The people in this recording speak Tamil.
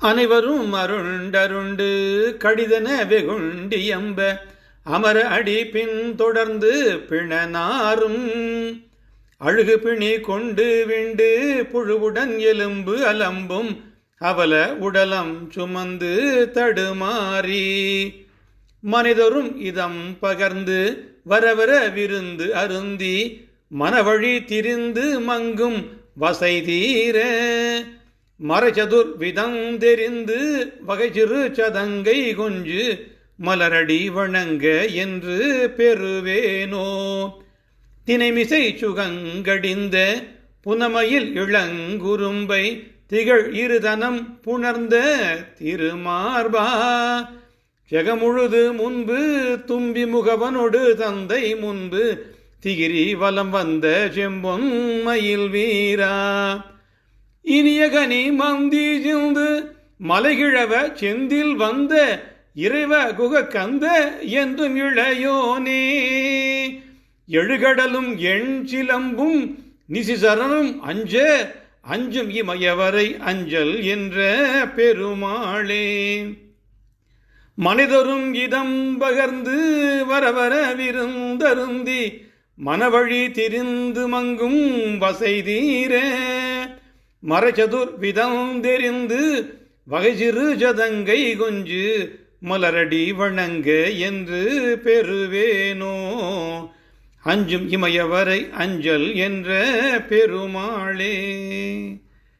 அனைவரும் அருண்டருண்டு கடிதன வெகுண்டியம்ப அமர அடி பின் தொடர்ந்து பிணனாரும். அழுகு பிணி கொண்டு விண்டு புழுவுடன் எலும்பு அலம்பும் அவல உடலம் சுமந்து தடுமாறி. மனிதரும் இதம் பகர்ந்து வரவர விருந்து அருந்தி மனவழி திரிந்து மங்கும் வசை தீர. மறைச்சதுர் விதம் தெரிந்து வகை சிறு சதங்கை கொஞ்சு மலரடி வணங்க என்று பெறுவேனோ. தினைமிசை சுகங்கடிந்த புனமையில் இளங்குரும்பை திகழ் இருதனம் புணர்ந்த திருமார்பா. ஜெகமுழுது முன்பு தும்பி முகவனொடு தந்தை முன்பு திகிரி வலம் வந்த செம்பொன் மயில் வீரா இனிய கனி மந்தி ஜிந்து மலைகிழவ செந்தில் வந்த இறைவ குக கந்த என்றும் இளையோனே எழுகடலும் எண் சிலம்பும் நிசிசரனும் அஞ்ச அஞ்சும் இமயவரை அஞ்சல் என்ற பெருமாளே. மனிதரும் இதம் பகர்ந்து வரவர விருந்தருந்தி மனவழி திரிந்து மங்கும் வசை தீர. மறைச்சதுர் விதம் தெரிந்து வகைசிறு ஜதங்கை கொஞ்சு மலரடி வணங்க என்று பெறுவேனோ. அஞ்சும் இமயவரை அஞ்சல் என்ற பெருமாளே.